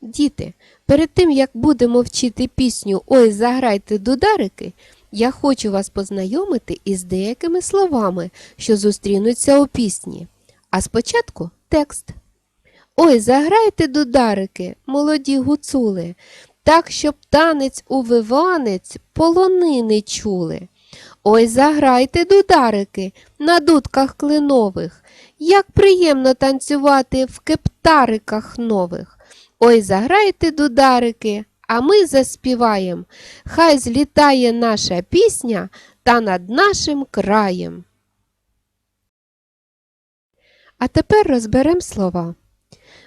Діти, перед тим як будемо вчити пісню Ой, заграйте дударики, я хочу вас познайомити із деякими словами, що зустрінуться у пісні. А спочатку текст. Ой, заграйте дударики, молоді гуцули, так, щоб танець увиванець полонини чули. Ой, заграйте дударики на дудках клинових, як приємно танцювати в кептариках нових. Ой, заграйте дударики, а ми заспіваєм. Хай злітає наша пісня та над нашим краєм. А тепер розберемо слова.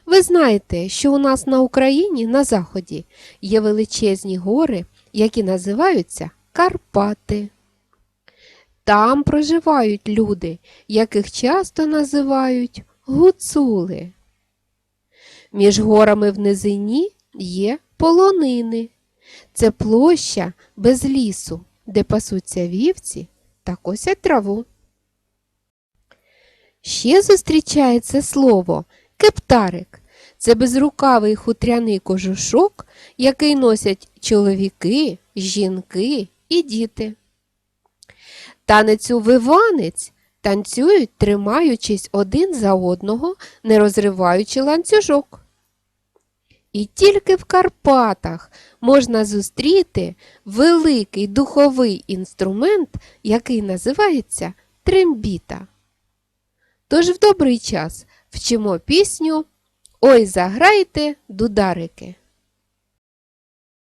Ви знаєте, що у нас на Україні на заході є величезні гори, які називаються Карпати. Там проживають люди, яких часто називають гуцули. Між горами в низині є полонини. Це площа без лісу, де пасуться вівці та косять траву. Ще зустрічається слово кептарик. Це безрукавий хутряний кожушок, який носять чоловіки, жінки і діти. Танець виванець танцюють, тримаючись один за одного, не розриваючи ланцюжок. І тільки в Карпатах можна зустріти великий духовий інструмент, який називається трембіта. Тож в добрий час вчимо пісню Ой, заграйте, дударики.